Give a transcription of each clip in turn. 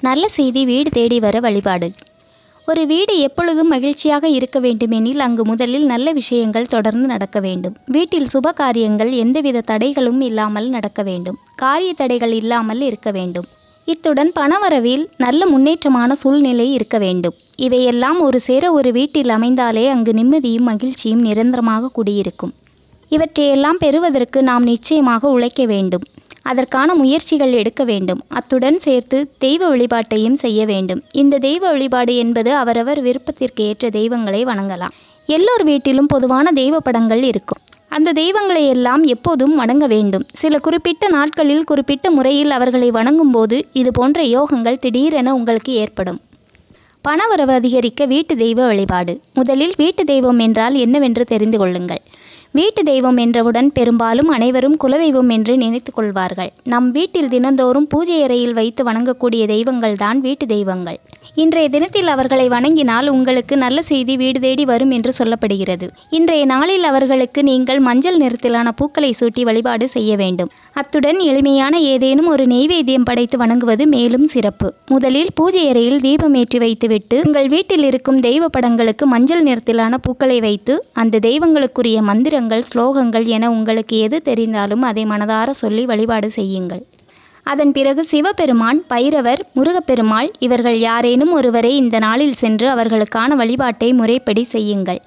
நல்ல செய்தி வீடு தேடி வர வழிபாடு. ஒரு வீடு எப்பொழுதும் மகிழ்ச்சியாக இருக்க வேண்டுமெனில் அங்கு முதலில் நல்ல விஷயங்கள் தொடர்ந்து நடக்க வேண்டும். வீட்டில் சுப காரியங்கள் எந்தவித தடைகளும் இல்லாமல் நடக்க வேண்டும். காரிய தடைகள் இல்லாமல் இருக்க வேண்டும். இத்துடன் பணவரவில் நல்ல முன்னேற்றமான சூழ்நிலை இருக்க வேண்டும். இவையெல்லாம் ஒரு சேர ஒரு வீட்டில் அமைந்தாலே அங்கு நிம்மதியும் மகிழ்ச்சியும் நிரந்தரமாக குடியிருக்கும். இவற்றையெல்லாம் பெறுவதற்கு நாம் நிச்சயமாக உழைக்க வேண்டும். அதற்கான முயற்சிகள் எடுக்க வேண்டும். அத்துடன் சேர்த்து தெய்வ வழிபாட்டையும் செய்ய வேண்டும். இந்த தெய்வ வழிபாடு என்பது அவரவர் விருப்பத்திற்கு ஏற்ற தெய்வங்களை வணங்கலாம். எல்லோர் வீட்டிலும் பொதுவான தெய்வ படங்கள் இருக்கும். அந்த தெய்வங்களை எல்லாம் எப்போதும் வணங்க வேண்டும். சில குறிப்பிட்ட நாட்களில் குறிப்பிட்ட முறையில் அவர்களை வணங்கும்போது இது போன்ற யோகங்கள் திடீரென உங்களுக்கு ஏற்படும். பணவரவு அதிகரிக்க வீட்டு தெய்வ வழிபாடு. முதலில் வீட்டு தெய்வம் என்றால் என்னவென்று தெரிந்து கொள்ளுங்கள். வீட்டு தெய்வம் என்றவுடன் பெரும்பாலும் அனைவரும் குலதெய்வம் என்று நினைத்து கொள்வார்கள். நம் வீட்டில் தினந்தோறும் பூஜை அறையில் வைத்து வணங்கக்கூடிய தெய்வங்கள் தான் வீட்டு தெய்வங்கள். இன்றைய தினத்தில் அவர்களை வணங்கினால் உங்களுக்கு நல்ல செய்தி வீடு தேடி வரும் என்று சொல்லப்படுகிறது. இன்றைய நாளில் அவர்களுக்கு நீங்கள் மஞ்சள் நிறத்திலான பூக்களை சூட்டி வழிபாடு செய்ய வேண்டும். அத்துடன் எளிமையான ஏதேனும் ஒரு நெய்வேத்தியம் படைத்து வணங்குவது மேலும் சிறப்பு. முதலில் பூஜை அறையில் தீபம் ஏற்றி செய்துவிட்டு உங்கள் வீட்டில் இருக்கும் தெய்வ படங்களுக்கு மஞ்சள் நிறத்திலான பூக்களை வைத்து அந்த தெய்வங்களுக்குரிய மந்திரங்கள் ஸ்லோகங்கள் என உங்களுக்கு எது தெரிந்தாலும் அதை மனதார சொல்லி வழிபாடு செய்யுங்கள். அதன் பிறகு சிவபெருமான் பைரவர் முருகப்பெருமாள் இவர்கள் யாரேனும் ஒருவரை இந்த நாளில் சென்று அவர்களுக்கான வழிபாட்டை முறைப்படி செய்யுங்கள்.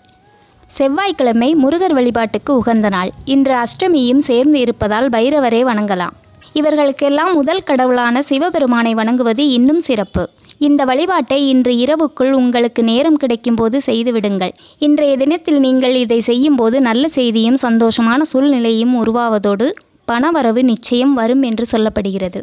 செவ்வாய்க்கிழமை முருகர் வழிபாட்டுக்கு உகந்த நாள். இன்று அஷ்டமியும் சேர்ந்து இருப்பதால் பைரவரை வணங்கலாம். இவர்களுக்கெல்லாம் முதல் கடவுளான சிவபெருமானை வணங்குவது இன்னும் சிறப்பு. இந்த வழிபாட்டை இன்று இரவுக்குள் உங்களுக்கு நேரம் கிடைக்கும்போது செய்துவிடுங்கள். இன்றைய தினத்தில் நீங்கள் இதை செய்யும்போது நல்ல செய்தியும் சந்தோஷமான சூழ்நிலையும் உருவாவதோடு பணவரவு நிச்சயம் வரும் என்று சொல்லப்படுகிறது.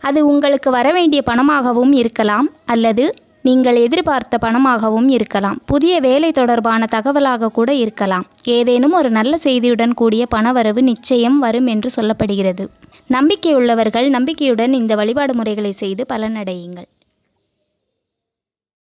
அது உங்களுக்கு வரவேண்டிய பணமாகவும் இருக்கலாம் அல்லது நீங்கள் எதிர்பார்த்த பணமாகவும் இருக்கலாம். புதிய வேலை தொடர்பான தகவலாக கூட இருக்கலாம். ஏதேனும் ஒரு நல்ல செய்தியுடன் கூடிய பணவரவு நிச்சயம் வரும் என்று சொல்லப்படுகிறது. நம்பிக்கையுள்ளவர்கள் நம்பிக்கையுடன் இந்த வழிபாடு முறைகளை செய்து பலனடையுங்கள்.